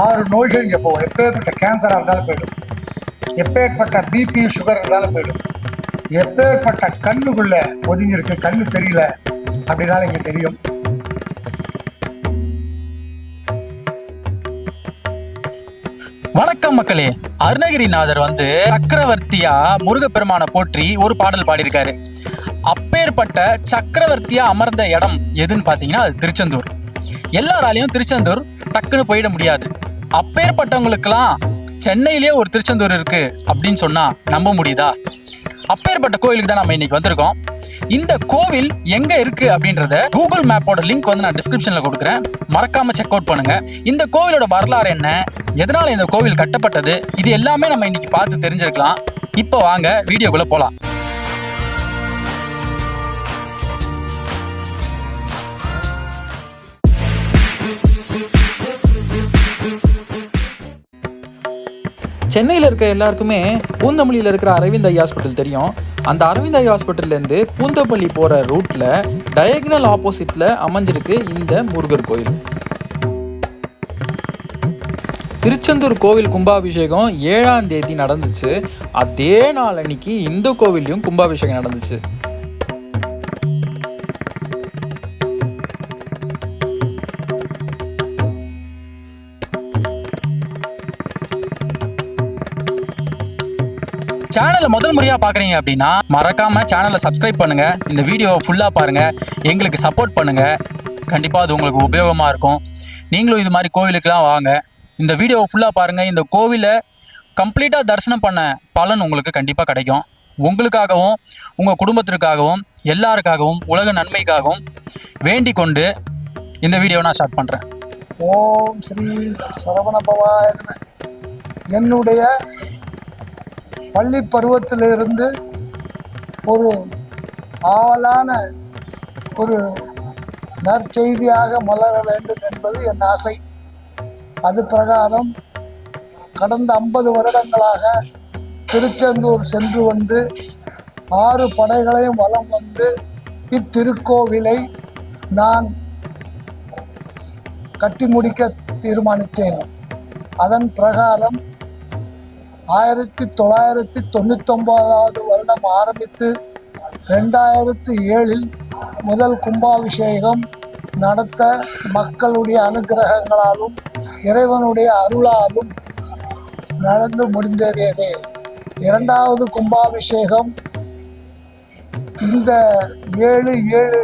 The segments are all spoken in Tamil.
ஆறு நோய்கள் இங்கே போகும். எப்பேற்பட்ட கேன்சராக இருந்தாலும் போயிடும். எப்பேற்பட்ட பிபி சுகர் இருந்தாலும் போயிடும். எப்பேற்பட்ட கண்ணுக்குள்ள ஒதுங்கி இருக்கு கண்ணு தெரியல அப்படின்னாலும் இங்கே தெரியும். வணக்கம் மக்களே. அருணகிரிநாதர் வந்து சக்கரவர்த்தியா முருகப்பெருமானை போற்றி ஒரு பாடல் பாடியிருக்காரு. அப்பேற்பட்ட சக்கரவர்த்தியா அமர்ந்த இடம் எதுன்னு பார்த்தீங்கன்னா அது திருச்செந்தூர். எல்லாராலையும் திருச்செந்தூர் டக்குன்னு போயிட முடியாது. அப்பேற்பட்டவங்களுக்கெல்லாம் சென்னையிலேயே ஒரு திருச்செந்தூர் இருக்கு அப்படின்னு சொன்னா நம்ப முடியுதா? அப்பேற்பட்ட கோயிலுக்கு தான் நம்ம இன்னைக்கு வந்திருக்கோம். இந்த கோவில் எங்க இருக்கு அப்படின்றத கூகுள் மேப்போட லிங்க் வந்து நான் டிஸ்கிரிப்ஷன்ல கொடுக்குறேன். மறக்காம செக் அவுட் பண்ணுங்க. இந்த கோவிலோட வரலாறு என்ன? எதனால இந்த கோவில் கட்டப்பட்டது? இது எல்லாமே நம்ம இன்னைக்கு பார்த்து தெரிஞ்சிருக்கலாம். இப்போ வாங்க வீடியோக்குள்ள போலாம். சென்னையில் இருக்க எல்லாருக்குமே பூந்தமல்லியில் இருக்கிற அரவிந்த் ஐ ஹாஸ்பிட்டல் தெரியும். அந்த அரவிந்த் ஐ ஹாஸ்பிட்டல்லேருந்து பூந்தமல்லி போகிற ரூட்டில் டயக்னல் ஆப்போசிட்டில் அமைஞ்சிருக்கு இந்த முருகர் கோயில். திருச்செந்தூர் கோவில் கும்பாபிஷேகம் ஏழாம் தேதி நடந்துச்சு. அதே நாள் அன்னைக்கு இந்த கோவில்லையும் கும்பாபிஷேகம் நடந்துச்சு. சேனலை முதல் முறையாக பார்க்குறீங்க அப்படின்னா மறக்காம சேனலை சப்ஸ்கிரைப் பண்ணுங்க. இந்த வீடியோவை ஃபுல்லாக பாருங்க. எங்களுக்கு சப்போர்ட் பண்ணுங்க. கண்டிப்பாக அது உங்களுக்கு உபயோகமாக இருக்கும். நீங்களும் இது மாதிரி கோவிலுக்குலாம் வாங்க. இந்த வீடியோவை ஃபுல்லாக பாருங்க. இந்த கோவிலை கம்ப்ளீட்டாக தரிசனம் பண்ண பலன் உங்களுக்கு கண்டிப்பாக கிடைக்கும். உங்களுக்காகவும் உங்கள் குடும்பத்திற்காகவும் எல்லாருக்காகவும் உலக நன்மைக்காகவும் வேண்டிக் கொண்டு இந்த வீடியோவை நான் ஸ்டார்ட் பண்ணுறேன் ஓம் ஸ்ரீ சரவண பவாய என்னுடைய பள்ளி பருவத்திலிருந்து ஒரு ஆவலான ஒரு நற்செய்தியாக மலர வேண்டும் என்பது என் ஆசை. அது பிரகாரம் கடந்த ஐம்பது வருடங்களாக திருச்செந்தூர் சென்று வந்து ஆறு படைகளையும் வலம் வந்து இத்திருக்கோவிலை நான் கட்டி முடிக்க தீர்மானித்தேன். அதன் பிரகாரம் ஆயிரத்தி தொள்ளாயிரத்தி தொண்ணூத்தொன்பதாவது வருடம் ஆரம்பித்து ரெண்டாயிரத்தி ஏழில் முதல் கும்பாபிஷேகம் நடத்த மக்களுடைய அனுகிரகங்களாலும் இறைவனுடைய அருளாலும் நடந்து முடிந்தேறியது இரண்டாவது கும்பாபிஷேகம் இந்த ஏழு ஏழு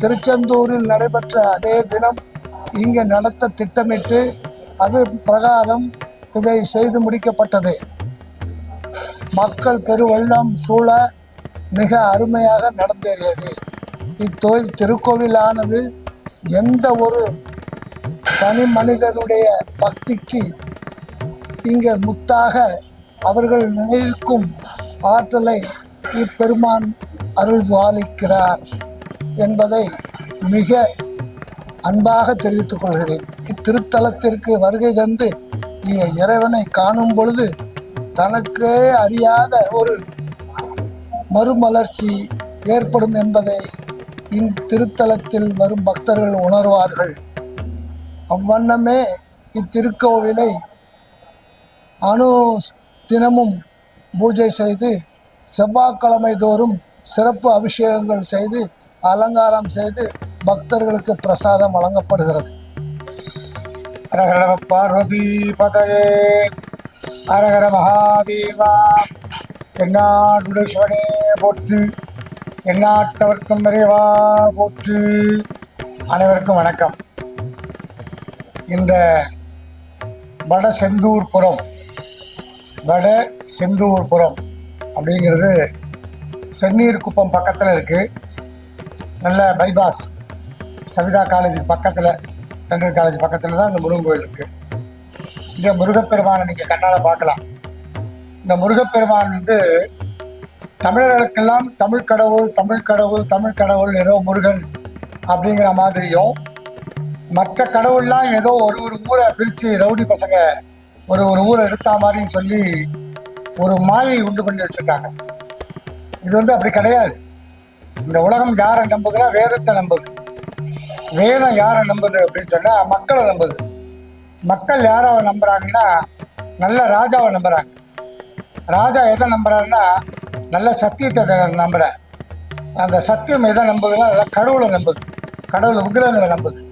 திருச்செந்தூரில் நடைபெற்ற அதே தினம் இங்கே நடத்த திட்டமிட்டு அது பிரகாரம் இதை செய்து முடிக்கப்பட்டது. மக்கள் பெருவெள்ளம் சூழ மிக அருமையாக நடந்தேறியது. இத்தோய் திருக்கோவிலானது எந்த ஒரு தனி மனிதனுடைய பக்திக்கு இங்கே முத்தாக அவர்கள் நினைக்கும் ஆற்றலை இப்பெருமான் அருள் பாலிக்கிறார் என்பதை மிக அன்பாக தெரிவித்துக் கொள்கிறேன். இத்திருத்தலத்திற்கு வருகை தந்து இறைவனை காணும் பொழுது தனக்கே அறியாத ஒரு மறுமலர்ச்சி ஏற்படும் என்பதை இத்திருத்தலத்தில் வரும் பக்தர்கள் உணர்வார்கள். அவ்வண்ணமே இத்திருக்கோவிலை அணு தினமும் பூஜை செய்து செவ்வாய்க்கிழமை தோறும் சிறப்பு அபிஷேகங்கள் செய்து அலங்காரம் செய்து பக்தர்களுக்கு பிரசாதம் வழங்கப்படுகிறது. ஹரஹர பார்வதி பதவே ஹரஹர மகாதேவா எந்நாட்டுடைய சிவனே போற்று. எந்நாட்டவர்க்கும் நிறைவா போற்று. அனைவருக்கும் வணக்கம். இந்த வட செந்தூர்புரம் வட செந்தூர்புரம் அப்படிங்கிறது செந்நீர் குப்பம் பக்கத்தில் இருக்குது நல்ல பைபாஸ் சவிதா காலேஜுக்கு பக்கத்தில் டென்டல் காலேஜ் பக்கத்தில் தான் இந்த முருகன் கோயில் இருக்குது இந்த முருகப்பெருமானை நீங்கள் கண்ணால் பார்க்கலாம். இந்த முருகப்பெருமான் வந்து தமிழர்களுக்கெல்லாம் தமிழ் கடவுள் தமிழ் கடவுள் தமிழ் கடவுள் ஏதோ முருகன் அப்படிங்கிற மாதிரியும் மற்ற கடவுள்லாம் ஏதோ ஒரு ஒரு ஊரை பிரித்து ரவுடி பசங்க ஒரு ஒரு ஊரை எடுத்தா மாதிரி சொல்லி ஒரு மாயை உண்டு பண்ணி வச்சுருக்காங்க. இது வந்து அப்படி கிடையாது. இந்த உலகம் யாரை நம்புதுன்னா வேதத்தை நம்புது. வேதம் யாரை நம்புது அப்படின்னு சொன்னா மக்களை நம்புது. மக்கள் யாராவை நம்புறாங்கன்னா நல்ல ராஜாவை நம்புறாங்க. ராஜா எதை நம்புறாருன்னா நல்ல சத்தியத்தை த- அந்த சத்தியம் எதை நம்புதுன்னா நல்ல கடவுளை நம்புது. கடவுள் விக்கிரகங்களை நம்புது.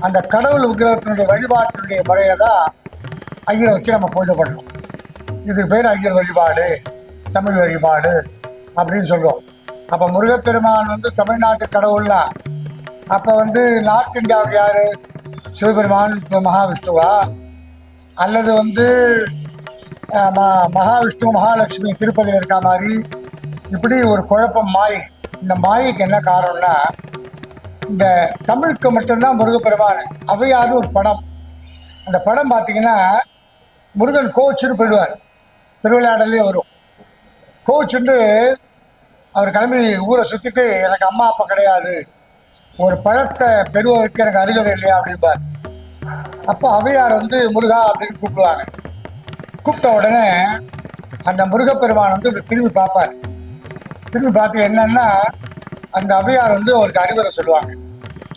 அந்த கடவுள் விக்கிரகத்தினுடைய வழிபாட்டினுடைய முறையை தான் ஐயரை வச்சு நம்ம பூஜை பண்ணுறோம். இதுக்கு பேர் ஐயர் வழிபாடு தமிழ் வழிபாடு அப்படின்னு சொல்கிறோம் அப்போ முருகப்பெருமான் வந்து தமிழ்நாட்டு கடவுள்லாம் அப்போ வந்து நார்த் இந்தியாவுக்கு யார்? சிவபெருமான் இப்போ மகாவிஷ்ணுவா? அல்லது வந்து ம- மகாவிஷ்ணு மகாலட்சுமி திருப்பதியில் இருக்க மாதிரி? இப்படி ஒரு குழப்பம் மாய் இந்த மாயைக்கு என்ன காரணம்னா இந்த தமிழுக்கு மட்டும்தான் முருகப்பெருமான் அவையாறு ஒரு படம். அந்த படம் பார்த்தீங்கன்னா முருகன் கோச்சுன்னு போயிடுவார். திருவிளையாடலே வரும். கோச்சுண்டு அவர் கிளம்பி ஊரை சுற்றிட்டு எனக்கு அம்மா அப்பா கிடையாது. ஒரு பழத்தை பெறுவதற்கு எனக்கு அருகதை இல்லையா அப்படிம்பார். அப்போ அவையார் வந்து முருகா அப்படின்னு கூப்பிடுவாங்க. கூப்பிட்ட உடனே அந்த முருகப்பெருமான் வந்து இப்படி திரும்பி பார்ப்பார். திரும்பி பார்த்து என்னன்னா அந்த அவையார் வந்து அவருக்கு அறிவுரை சொல்லுவாங்க.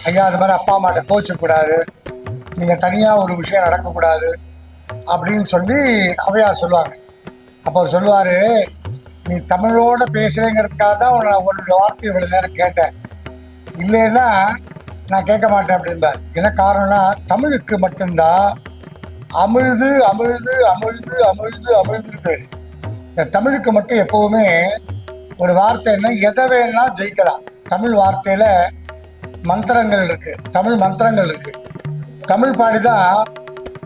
ஐயா அது மாதிரி அப்பா அம்மாட்ட கோச்சக்கூடாது நீங்கள் தனியாக ஒரு விஷயம் நடக்கக்கூடாது. அப்படின்னு சொல்லி அவையார் சொல்லுவாங்க. அப்போ அவர் சொல்லுவார் நீ தமிழோட பேசுகிறேங்கிறதுக்காக தான் உன்னை உன்னோட வார்த்தை இவ்வளோ நேரம் கேட்டேன். இல்லைன்னா நான் கேட்க மாட்டேன் அப்படிம்பார். என்ன காரணம்னா தமிழுக்கு மட்டும்தான் அமிழ்து அமிழ்து அமிழ்து அமிழ்து அமிழ்துன்னு பேர். இந்த தமிழுக்கு மட்டும் எப்போவுமே ஒரு வார்த்தை என்ன எதை வேணா ஜெயிக்கலாம். தமிழ் வார்த்தையில் மந்திரங்கள் இருக்கு. தமிழ் மந்திரங்கள் இருக்கு. தமிழ் பாடிதான்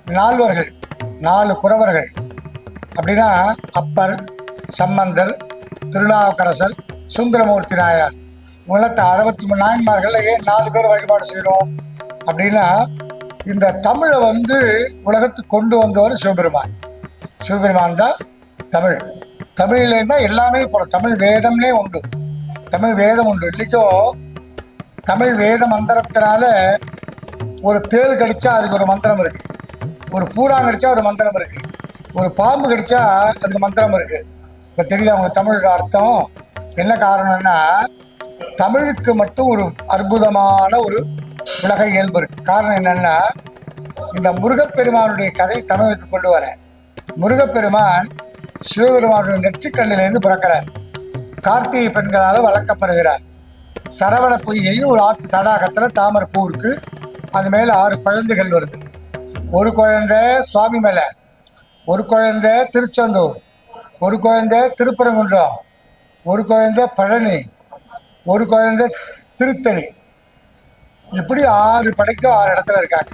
நால்வர்கள் நாலு குறவர்கள். அப்படின்னா அப்பர் சம்பந்தர் திருநாவுக்கரசர் சுந்தரமூர்த்தி நாயனார். உலகத்தை அறுபத்தி மூணு நாயன்மார்கள் ஏன் நாலு பேர் வழிபாடு செய்கிறோம் அப்படின்னா இந்த தமிழை வந்து உலகத்துக்கு கொண்டு வந்தவர் சிவபெருமான். சிவபெருமான் தான் தமிழ். தமிழ்ல தான் எல்லாமே இப்போ தமிழ் வேதம்னே உண்டு. தமிழ் வேதம் உண்டு. இன்னைக்கும் தமிழ் வேத மந்திரத்தினால ஒரு தேள் கடிச்சா அதுக்கு ஒரு மந்திரம் இருக்கு. ஒரு பூரான் கடிச்சா ஒரு மந்திரம் இருக்கு. ஒரு பாம்பு கடிச்சா அதுக்கு மந்திரம் இருக்கு. இப்போ தெரியுது அவங்க தமிழோட அர்த்தம்? என்ன காரணம்னா தமிழுக்கு மட்டும் ஒரு அற்புதமான ஒரு உலக இயல்பு இருக்கு. காரணம் என்னன்னா இந்த முருகப்பெருமானுடைய கதை தமிழுக்கு கொண்டு வரேன் முருகப்பெருமான் சிவபெருமானுடைய நெற்றிக்கண்ணிலிருந்து பிறக்கிறார். கார்த்திகை பெண்களால் வளர்க்கப்படுகிறார். சரவண பொய்யையும் ஒரு ஆத்து தடாகத்தில் தாமரை பூ இருக்கு அது மேலே ஆறு குழந்தைகள் வருது. ஒரு குழந்தை சுவாமி மலை ஒரு குழந்தை திருச்செந்தூர் ஒரு குழந்தை திருப்பரங்குன்றம் ஒரு குழந்தை பழனி ஒரு குழந்தை திருத்தணி. இப்படி ஆறு படைக்கு ஆறு இடத்துல இருக்காங்க.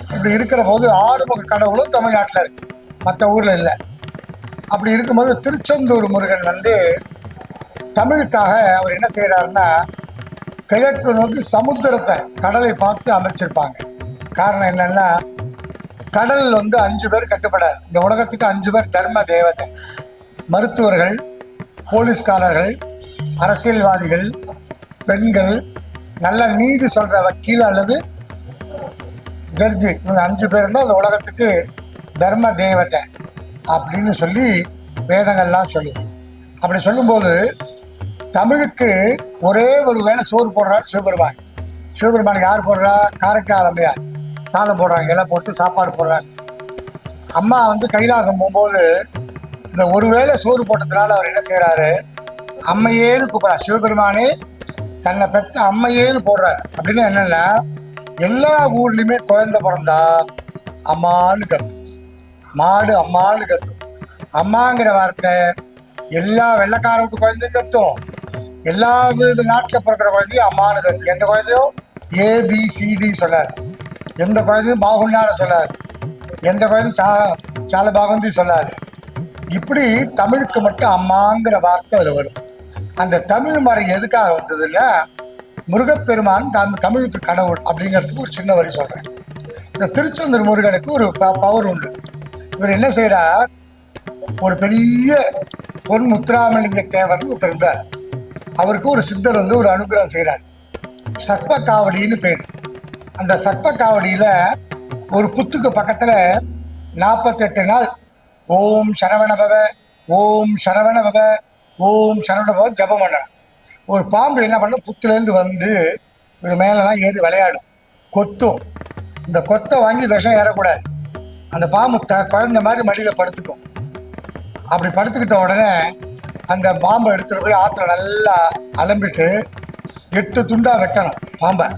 இப்படி இருக்கிற போது ஆறுமுக கடவுளும் தமிழ்நாட்டில் இருக்கு. மற்ற ஊரில் இல்லை. அப்படி இருக்கும்போது திருச்செந்தூர் முருகன் வந்து தமிழுக்காக அவர் என்ன செய்கிறாருன்னா கிழக்கு நோக்கி சமுத்திரத்தை கடலை பார்த்து அமைச்சிருப்பாங்க. காரணம் என்னென்னா கடல் வந்து அஞ்சு பேர் கட்டுப்படாது. இந்த உலகத்துக்கு அஞ்சு பேர் தர்ம தேவதை. மருத்துவர்கள் போலீஸ்காரர்கள் அரசியல்வாதிகள் பெண்கள் நல்ல நீதி சொல்ற வக்கீல் அல்லது தர்ஜி இவங்க அஞ்சு பேர் தான் அந்த உலகத்துக்கு தர்ம தேவதை அப்படின்னு சொல்லி வேதங்கள்லாம் சொல்லுது. அப்படி சொல்லும்போது தமிழுக்கு ஒரே ஒரு வேளை சோறு போடுறார் சிவபெருமான். சிவபெருமானுக்கு யார் போடுறா? காரைக்கால் அம்மையார். சாதம் போடுறாங்க இலை போட்டு சாப்பாடு போடுறாங்க. அம்மா வந்து கைலாசம் போகும்போது இந்த ஒரு வேளை சோறு போட்டதுனால அவர் என்ன செய்கிறாரு அம்மையேன்னு கூப்பிட்றா. சிவபெருமானே தன்னை பெத்த அம்மையேன்னு போடுறார். அப்படின்னு என்னன்னா எல்லா ஊர்லேயுமே குழந்தை பிறந்தா அம்மான்னு கத்து. மாடு அம்மானு கத்தும் அம்மாங்கிற வார்த்தை எல்லா வெள்ளைக்கார வீட்டு குழந்தையும் கத்தும். எல்லா வித நாட்டில் பிறக்கிற குழந்தையும் அம்மான்னு கத்து. எந்த குழந்தையும் ஏபிசிடி சொல்லாது எந்த குழந்தையும் பாகுண்டான சொல்லாது எந்த குழந்தையும் சா சால பாகுந்தி சொல்லாது இப்படி தமிழுக்கு மட்டும் அம்மாங்கிற வார்த்தை அதில் வரும். அந்த தமிழ் மறை எதுக்காக வந்ததுன்னா முருகப்பெருமான் தம் தமிழுக்கு கடவுள் அப்படிங்கிறதுக்கு ஒரு சின்ன வரி சொல்கிறேன் இந்த திருச்செந்தூர் முருகனுக்கு ஒரு ப பவர் உண்டு. இவர் என்ன செய்கிறார் ஒரு பெரிய பொன் முத்துராமலிங்க தேவர்னு ஒருத்தர் அவருக்கு ஒரு சித்தர் வந்து ஒரு அனுகிரகம் செய்கிறார் சர்ப்ப காவடின்னு பேர். அந்த சர்ப்ப காவடியில் ஒரு புத்துக்கு பக்கத்தில் நாற்பத்தெட்டு நாள் ஓம் சரவணபவ ஓம் சரவணபவ ஓம் சரவணபவ ஜபம் பண்ணலாம். ஒரு பாம்பு என்ன பண்ணும்? புத்துலேருந்து வந்து ஒரு மேலெலாம் ஏறி விளையாடும். கொத்தும். இந்த கொத்தை வாங்கி விஷம் ஏறக்கூடாது. அந்த பாம்பு த குழந்த மாதிரி மடியில் படுத்துக்கும். அப்படி படுத்துக்கிட்ட உடனே அந்த பாம்பை எடுத்துகிட்டு போய் ஆற்றுல நல்லா அலம்பிட்டு எட்டு துண்டாக வெட்டணும் பாம்பை.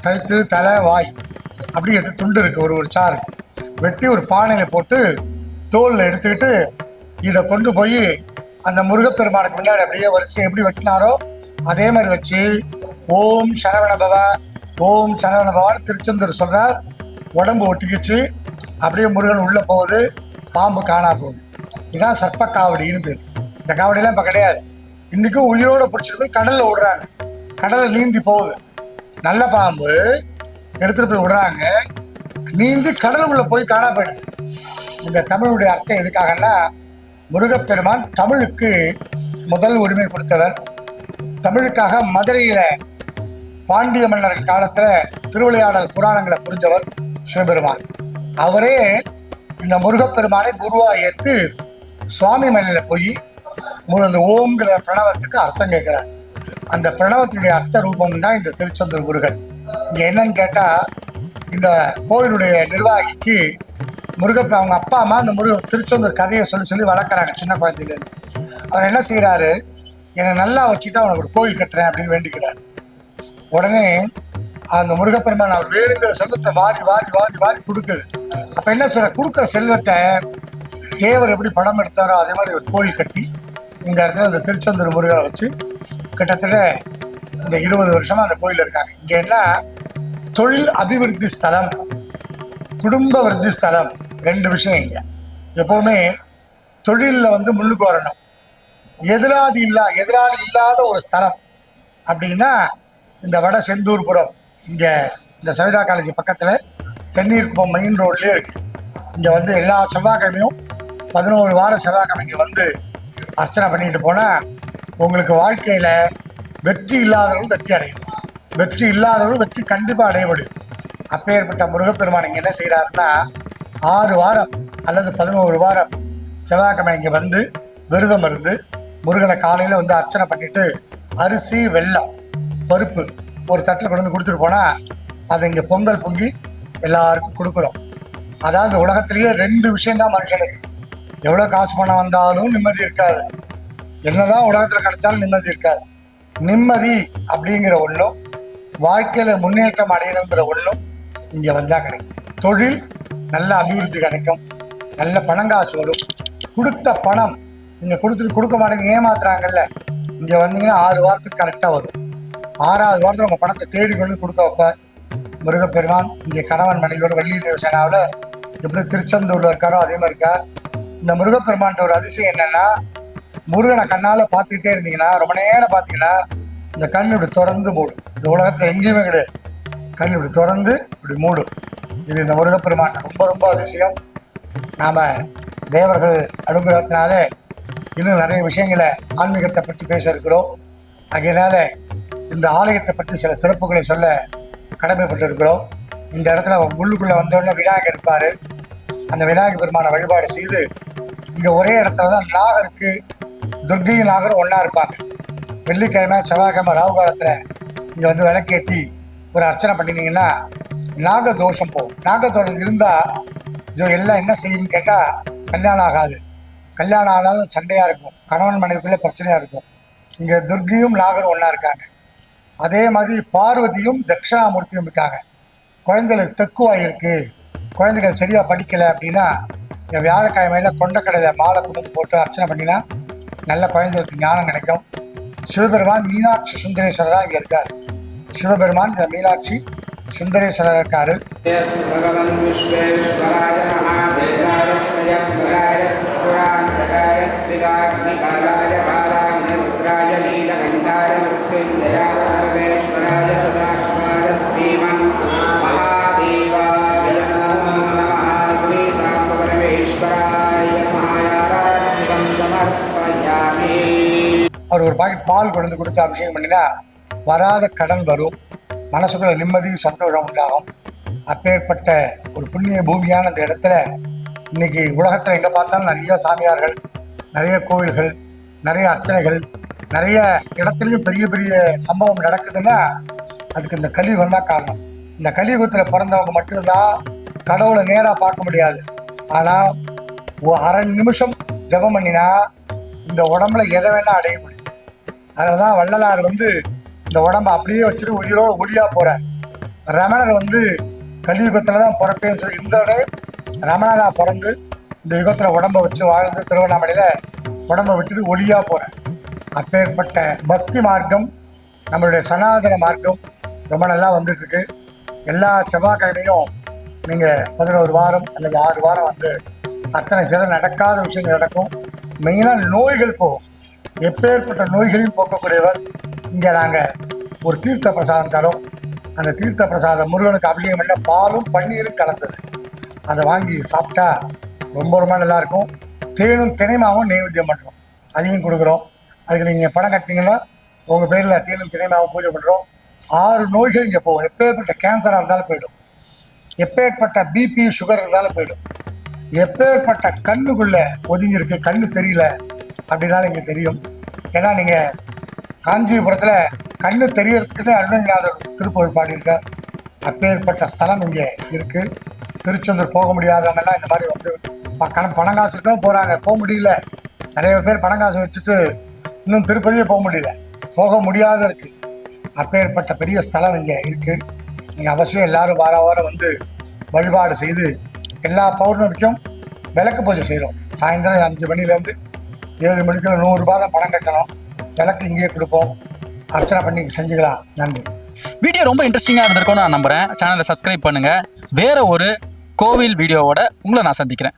கழுத்து தலை வாய். அப்படி எட்டு துண்டு இருக்குது ஒரு ஒரு சாறு. வெட்டி ஒரு பானையில் போட்டு தோலில் எடுத்துக்கிட்டு இதை கொண்டு போய் அந்த முருகப்பெருமானுக்கு முன்னாடி அப்படியே வரிசை எப்படி வெட்டினாரோ அதே மாதிரி வச்சு ஓம் சரவண பவ ஓம் சரவணபவான்னு திருச்செந்தூர் சொல்கிறார் உடம்பு ஒட்டிக்கிச்சு. அப்படியே முருகன் உள்ளே போகுது. பாம்பு காணா போகுது. இதான் சர்ப்ப காவடின்னு பேர். இந்த காவடியெல்லாம் இப்போ கிடையாது. இன்றைக்கும் உயிரோடு பிடிச்சிட்டு போய் கடலில் விடுறாங்க கடலில் நீந்தி போகுது. நல்ல பாம்பு. எடுத்துகிட்டு போய் விடுறாங்க. நீந்தி கடலுக்குள்ளே போய் காணா போயிடுது. இந்த தமிழுடைய அர்த்தம் எதுக்காகன்னா முருகப்பெருமான் தமிழுக்கு முதல் உரிமை கொடுத்தவர். தமிழுக்காக மதுரையில் பாண்டிய மன்னர் காலத்தில் திருவிளையாடல் புராணங்களை புரிஞ்சவர் சிவபெருமான். அவரே இந்த முருகப்பெருமானை குருவாக ஏற்று சுவாமி மலையில் போய் முருகன் ஓம்ங்கிற பிரணவத்துக்கு அர்த்தம் கேட்குறார். அந்த பிரணவத்தினுடைய அர்த்த ரூபம் தான் இந்த திருச்செந்தூர் முருகன். இங்கே என்னன்னு கேட்டால் இந்த கோயிலுடைய நிர்வாகிக்கு முருகப்ப அவங்க அப்பா அம்மா அந்த முருக திருச்செந்தூர் கதையை சொல்லி சொல்லி வளர்க்குறாங்க சின்ன குழந்தையிலேருந்து. அவர் என்ன செய்கிறாரு என்னை நல்லா வச்சுட்டு அவனுக்கு ஒரு கோயில் கட்டுறேன் அப்படின்னு வேண்டிக்கிறாரு. உடனே அந்த முருகப்பெருமான் அவர் வேணுங்கிற செல்வத்தை வாரி வாரி வாரி வாரி கொடுக்குது. அப்போ என்ன சார் கொடுக்குற செல்வத்தை தேவர் எப்படி படம் எடுத்தாரோ அதே மாதிரி ஒரு கோயில் கட்டி இந்த இடத்துல அந்த திருச்செந்தூர் முருகனை வச்சு கிட்டத்தட்ட இந்த இருபது வருஷமாக அந்த கோயில் இருக்காங்க. இங்கே என்ன? தொழில் அபிவிருத்தி ஸ்தலம். குடும்ப விருத்தி ஸ்தலம் ரெண்டு விஷயம் இங்கே எப்போவுமே தொழிலில் வந்து முன்னுக்கு வரணும். எதிராதி இல்லா எதிராளி இல்லாத ஒரு ஸ்தலம் அப்படின்னா இந்த வட செந்தூர்புரம் இங்கே இந்த சவிதா காலேஜ் பக்கத்தில் செந்நீர்குப்பம் மெயின் ரோட்லேயே இருக்குது இங்கே வந்து எல்லா செவ்வாய்க்கிழமையும் பதினோரு வாரம் செவ்வாய்க்கிழமை இங்கே வந்து அர்ச்சனை பண்ணிட்டு போனால் உங்களுக்கு வாழ்க்கையில் வெற்றி இல்லாதவர்கள் வெற்றி அடையும் வெற்றி இல்லாதவர்கள் வெற்றி கண்டிப்பாக அடைய முடியும் அப்பேற்பட்ட முருகப்பெருமான் இங்கே என்ன செய்கிறாருன்னா ஆறு வாரம் அல்லது பதினோரு வாரம் செவ்வாய்க்கிழமை இங்கே வந்து விரதம் இருந்து முருகனை காலையில் வந்து அர்ச்சனை பண்ணிட்டு அரிசி வெள்ளம் பருப்பு ஒரு தட்டில் கொண்டு வந்து கொடுத்துட்டு போனால் அதை இங்கே பொங்கல் பொங்கி எல்லாருக்கும் கொடுக்குறோம். அதாவது உலகத்திலேயே ரெண்டு விஷயம்தான் மனுஷனுக்கு. எவ்வளோ காசு பணம் வந்தாலும் நிம்மதி இருக்காது. என்னதான் உலகத்தில் கிடைச்சாலும் நிம்மதி இருக்காது. நிம்மதி அப்படிங்கிற ஒன்றும் வாழ்க்கையில் முன்னேற்றம் அடையணுங்கிற ஒன்றும் இங்கே வந்தால் கிடைக்கும். தொழில் நல்ல அபிவிருத்தி கிடைக்கும். நல்ல பணங்காசு வரும். கொடுத்த பணம் நீங்கள் கொடுத்துட்டு கொடுக்க மாட்டேங்க ஏமாத்துறாங்கல்ல இங்கே வந்தீங்கன்னா ஆறு வாரத்துக்கு கரெக்டாக வரும். ஆறாவது வாரத்தில் உங்கள் பணத்தை தேடி கொண்டு கொடுக்க வைப்ப. முருகப்பெருமான் இங்கே கணவன் மனைவியோட வெள்ளி தேவசேனாவில் எப்படி திருச்செந்தூரில் இருக்காரோ அதே மாதிரி இருக்கார். இந்த முருகப்பெருமான்ட்ட ஒரு அதிசயம் என்னன்னா முருகனை கண்ணால் பார்த்துக்கிட்டே இருந்தீங்கன்னா ரொம்ப நேரம் பார்த்தீங்கன்னா இந்த கண் இப்படி திறந்து போடும். இந்த உலகத்தில் எங்கேயுமே கிடையாது. கண் இப்படி திறந்து இப்படி மூடும் இது இந்த முருகப்பெருமான் ரொம்ப ரொம்ப அதிசயம். நாம் தேவர்கள் அனுகிரகத்தினாலே இன்னும் நிறைய விஷயங்களை ஆன்மீகத்தை பற்றி பேச இருக்கிறோம். ஆகையினால இந்த ஆலயத்தை பற்றி சில சிறப்புகளை சொல்ல கடமைப்பட்டு இருக்கிறோம் இந்த இடத்துல உள்ளுக்குள்ளே வந்தோடனே விநாயகர் இருப்பார். அந்த விநாயகர் பெருமான வழிபாடு செய்து இங்கே ஒரே இடத்துல தான் நாகருக்கு துர்க்கையும் நாகரும் ஒன்றா இருப்பாங்க. வெள்ளிக்கிழமை செவ்வாய்க்கிழமை ராகு காலத்தில் இங்கே வந்து விளக்கேற்றி ஒரு அர்ச்சனை பண்ணினீங்கன்னா நாக தோஷம் போகும். நாக தோஷம் இருந்தால் ஜோ எல்லாம் என்ன செய்யும்னு கேட்டால் கல்யாணம் ஆகாது. கல்யாணம் ஆனாலும் சண்டையாக இருக்கும். கணவன் மனைவிக்குள்ளே பிரச்சனையாக இருக்கும். இங்கே துர்கியும் நாகரும் ஒன்றா இருக்காங்க. அதே மாதிரி பார்வதியும் தட்சிணாமூர்த்தியும் இருக்காங்க. குழந்தைகளுக்கு தெக்குவாய் இருக்குது குழந்தைகள் சரியாக படிக்கலை அப்படின்னா இந்த வியாழக்கிழமையில் கொண்டக்கடலை மாலை கொண்டு போட்டு அர்ச்சனை பண்ணினா நல்ல குழந்தைகளுக்கு ஞானம் கிடைக்கும். சிவபெருமான் மீனாட்சி சுந்தரேஸ்வரராக இங்கே இருக்கார். சிவபெருமான் இந்த மீனாட்சி சுந்தரேஸ்வரர் இருக்காரு அவர் ஒரு பாக்கெட் பால் கொண்டு கொடுத்து அபிஷேகம் பண்ணினா வராத கடன் வரும். மனசுக்குள்ள நிம்மதி சந்தோஷம் உண்டாகும். அப்பேற்பட்ட ஒரு புண்ணிய பூமியான அந்த இடத்துல இன்னைக்கு உலகத்தில் எங்கே பார்த்தாலும் நிறைய சாமியார்கள் நிறைய கோவில்கள் நிறைய அர்ச்சனைகள் நிறைய இடத்துலையும் பெரிய பெரிய சம்பவம் நடக்குதுன்னா அதுக்கு இந்த கலியுகம் தான் காரணம். இந்த கலியுகத்தில் பிறந்தவங்க மட்டும்தான் கடவுளை நேராக பார்க்க முடியாது. ஆனால் ஓ அரை நிமிஷம் ஜெபம் பண்ணினா இந்த உடம்புல எதை வேணால் அடைய முடியும். அதனால தான் வள்ளலார் வந்து இந்த உடம்ப அப்படியே வச்சுட்டு உயிரோடு ஒளியாக போகிறார் ரமணர் வந்து கலியுகத்தில் தான் பிறப்பேன்னு சொல்லி இந்திரனே ரமணராக பிறந்து இந்த யுகத்தில் உடம்ப வச்சு வாழ்ந்து திருவண்ணாமலையில் உடம்ப விட்டுட்டு ஒளியாக போகிறேன் அப்பேற்பட்ட பக்தி மார்க்கம் நம்மளுடைய சனாதன மார்க்கம் ரொம்ப நல்லா வந்துட்டு இருக்கு எல்லா செவ்வாய்க்கிழமையும் நீங்கள் பதினோரு வாரம் அல்லது ஆறு வாரம் வந்து அர்ச்சனை செய்த நடக்காத விஷயங்கள் நடக்கும். மெயினாக நோய்கள் போகும். எப்பேற்பட்ட நோய்களையும் போக்கக்கூடியவர் இங்கே நாங்கள் ஒரு தீர்த்த பிரசாதம் தரோம். அந்த தீர்த்த பிரசாதம் முருகனுக்கு அபிஷேகம் பண்ண பாலும் பன்னீரும் கலந்தது. அதை வாங்கி சாப்பிட்டா ரொம்ப ரொம்ப நல்லாயிருக்கும் தேனும் தினைமாவும் நைவேத்தியம் பண்ணுறோம் அதையும் கொடுக்குறோம். அதுக்கு நீங்கள் பணம் கட்டினீங்கன்னா உங்கள் பேரில் தேனும் தினைமாவும் பூஜை பண்ணுறோம் ஆறு நோய்கள் இங்கே போகும். எப்பேற்பட்ட கேன்சராக இருந்தாலும் போயிடும். எப்பேற்பட்ட பிபி சுகர் இருந்தாலும் போயிடும். எப்பேற்பட்ட கண்ணுக்குள்ளே ஒதுங்கியிருக்கு கண்ணு தெரியல அப்படின்னாலும் இங்கே தெரியும். ஏன்னா நீங்கள் காஞ்சிபுரத்தில் கண்ணு தெரியறதுக்குன்னு அருணகிரிநாதர் திருப்பூர் பாடியிருக்கார் அப்பேற்பட்ட ஸ்தலம் இங்கே இருக்குது திருச்செந்தூர் போக முடியாதவங்கெல்லாம் இந்த மாதிரி வந்து பக்கம் பணம் காசு இருக்கவும் போகிறாங்க போக முடியல. நிறைய பேர் பணம் காசு வச்சுட்டு இன்னும் திருப்பதியே போக முடியல. போக முடியாத இருக்குது அப்பேற்பட்ட பெரிய ஸ்தலம் இங்கே இருக்குது நீங்கள் அவசியம் எல்லாரும் வார வாரம் வந்து வழிபாடு செய்து எல்லா பௌர்ணமிக்கும் விளக்கு பூஜை செய்கிறோம் சாயந்தரம் அஞ்சு மணிலேருந்து ஏழு மணிக்குள்ள நூறுரூபா தான் பணம் கட்டணும். விளக்கு இங்கேயே கொடுப்போம். அர்ச்சனை பண்ணி செஞ்சுக்கலாம். நன்றி. வீடியோ ரொம்ப இன்ட்ரெஸ்டிங்காக இருந்திருக்கும்னு நான் நம்புகிறேன் சேனலை சப்ஸ்கிரைப் பண்ணுங்கள் வேறு ஒரு கோவில் வீடியோவோட உங்களை நான் சந்திக்கிறேன்.